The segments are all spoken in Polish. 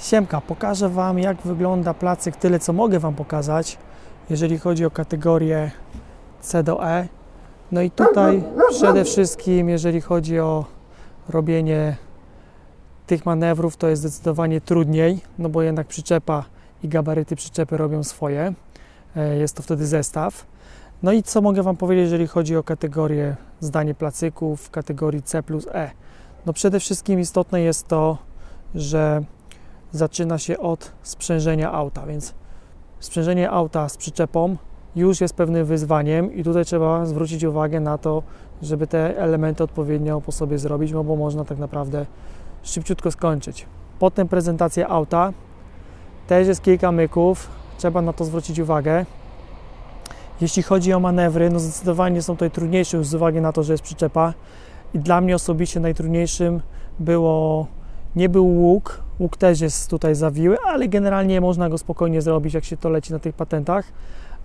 Siemka, pokażę Wam jak wygląda placyk, tyle co mogę Wam pokazać, jeżeli chodzi o kategorię C do E. No i tutaj przede wszystkim, jeżeli chodzi o robienie tych manewrów, to jest zdecydowanie trudniej, no bo jednak przyczepa i gabaryty przyczepy robią swoje. E, Jest to wtedy zestaw. No i co mogę Wam powiedzieć, jeżeli chodzi o kategorię zdanie placyków w kategorii C plus E? No przede wszystkim istotne jest to, że zaczyna się od sprzężenia auta, więc sprzężenie auta z przyczepą już jest pewnym wyzwaniem i tutaj trzeba zwrócić uwagę na to, żeby te elementy odpowiednio po sobie zrobić, no bo można tak naprawdę szybciutko skończyć. Potem prezentacja auta, też jest kilka myków, trzeba na to zwrócić uwagę. Jeśli chodzi o manewry, no zdecydowanie są tutaj trudniejsze z uwagi na to, że jest przyczepa i dla mnie osobiście najtrudniejszym było nie był łuk, łuk też jest tutaj zawiły, ale generalnie można go spokojnie zrobić, jak się to leci na tych patentach.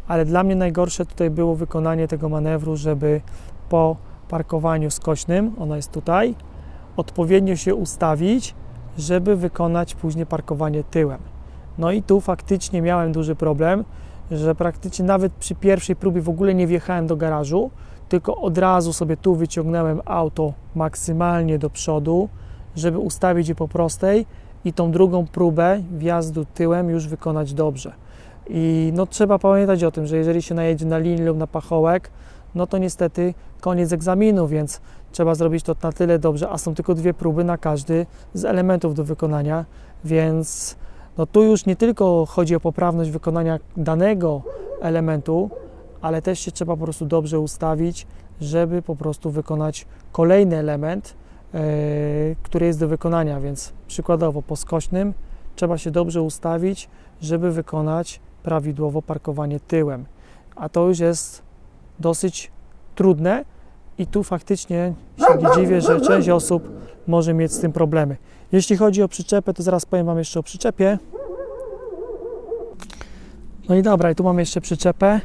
Ale dla mnie najgorsze tutaj było wykonanie tego manewru, żeby po parkowaniu skośnym, ona jest tutaj, odpowiednio się ustawić, żeby wykonać później parkowanie tyłem. No i tu faktycznie miałem duży problem, że praktycznie nawet przy pierwszej próbie w ogóle nie wjechałem do garażu, tylko od razu sobie tu wyciągnąłem auto maksymalnie do przodu, żeby ustawić je po prostej i tą drugą próbę wjazdu tyłem już wykonać dobrze. I no trzeba pamiętać o tym, że jeżeli się najedzie na linię lub na pachołek, no to niestety koniec egzaminu, więc trzeba zrobić to na tyle dobrze, a są tylko dwie próby na każdy z elementów do wykonania, więc no tu już nie tylko chodzi o poprawność wykonania danego elementu, ale też się trzeba po prostu dobrze ustawić, żeby po prostu wykonać kolejny element, który jest do wykonania, więc przykładowo po skośnym trzeba się dobrze ustawić, żeby wykonać prawidłowo parkowanie tyłem. A to już jest dosyć trudne i tu faktycznie się nie dziwię, że część osób może mieć z tym problemy. Jeśli chodzi o przyczepę, to zaraz powiem Wam jeszcze o przyczepie. No i dobra, i tu mam jeszcze przyczepę.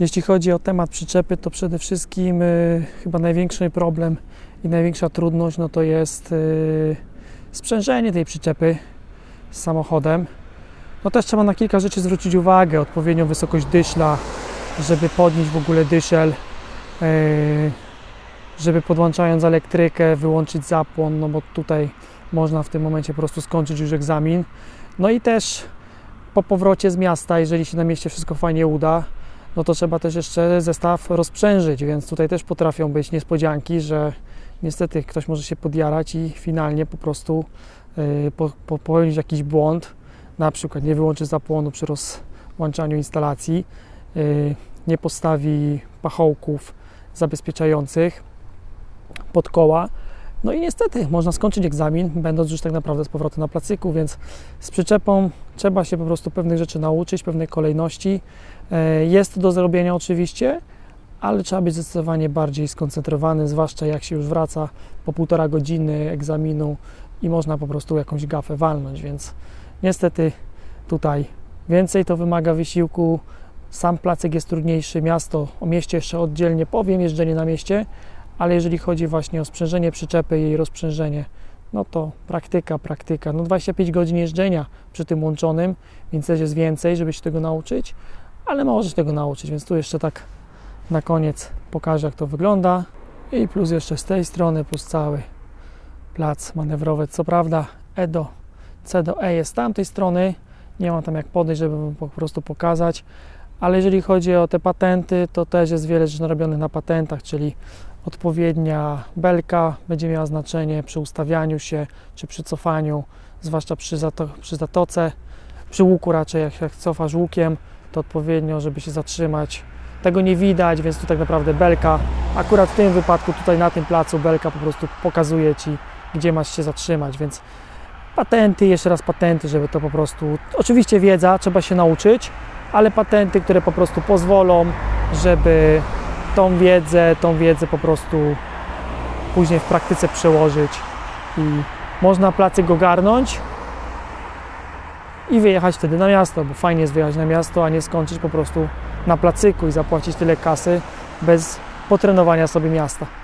Jeśli chodzi o temat przyczepy, to przede wszystkim y, chyba największy problem i największa trudność no to jest y, sprzężenie tej przyczepy z samochodem. No też trzeba na kilka rzeczy zwrócić uwagę, odpowiednią wysokość dyszla, żeby podnieść w ogóle dyszel, y, żeby podłączając elektrykę wyłączyć zapłon, no bo tutaj można w tym momencie po prostu skończyć już egzamin. No i też po powrocie z miasta, jeżeli się na mieście wszystko fajnie uda, no to trzeba też jeszcze zestaw rozprzężyć, więc tutaj też potrafią być niespodzianki, że niestety ktoś może się podjarać i finalnie po prostu po, popełnić jakiś błąd, na przykład nie wyłączy zapłonu przy rozłączaniu instalacji, yy, nie postawi pachołków zabezpieczających pod koła, no i niestety można skończyć egzamin, będąc już tak naprawdę z powrotem na placyku, więc z przyczepą trzeba się po prostu pewnych rzeczy nauczyć, pewnej kolejności. E, Jest to do zrobienia oczywiście, ale trzeba być zdecydowanie bardziej skoncentrowany, zwłaszcza jak się już wraca po półtora godziny egzaminu i można po prostu jakąś gafę walnąć, więc niestety tutaj więcej to wymaga wysiłku. Sam placyk jest trudniejszy, miasto o mieście jeszcze oddzielnie powiem, jeżdżenie na mieście, ale jeżeli chodzi właśnie o sprzężenie przyczepy i jej rozprzężenie, no to praktyka, praktyka. No 25 godzin jeżdżenia przy tym łączonym, więc też jest więcej, żeby się tego nauczyć, ale możesz tego nauczyć, więc tu jeszcze tak na koniec pokażę, jak to wygląda. I plus jeszcze z tej strony, plus cały plac manewrowy. Co prawda E do C do E jest z tamtej strony, nie mam tam jak podejść, żeby po prostu pokazać, ale jeżeli chodzi o te patenty, to też jest wiele rzeczy robionych na patentach, czyli odpowiednia belka będzie miała znaczenie przy ustawianiu się czy przy cofaniu, zwłaszcza przy, zato, przy zatoce, przy łuku raczej, jak, jak cofasz łukiem, to odpowiednio, żeby się zatrzymać. Tego nie widać, więc tu tak naprawdę belka, akurat w tym wypadku tutaj na tym placu belka po prostu pokazuje Ci, gdzie masz się zatrzymać, więc patenty, jeszcze raz patenty, żeby to po prostu, oczywiście wiedza, trzeba się nauczyć, ale patenty, które po prostu pozwolą, żeby tą wiedzę, tą wiedzę po prostu później w praktyce przełożyć i można placyk ogarnąć i wyjechać wtedy na miasto, bo fajnie jest wyjechać na miasto, a nie skończyć po prostu na placyku i zapłacić tyle kasy bez potrenowania sobie miasta.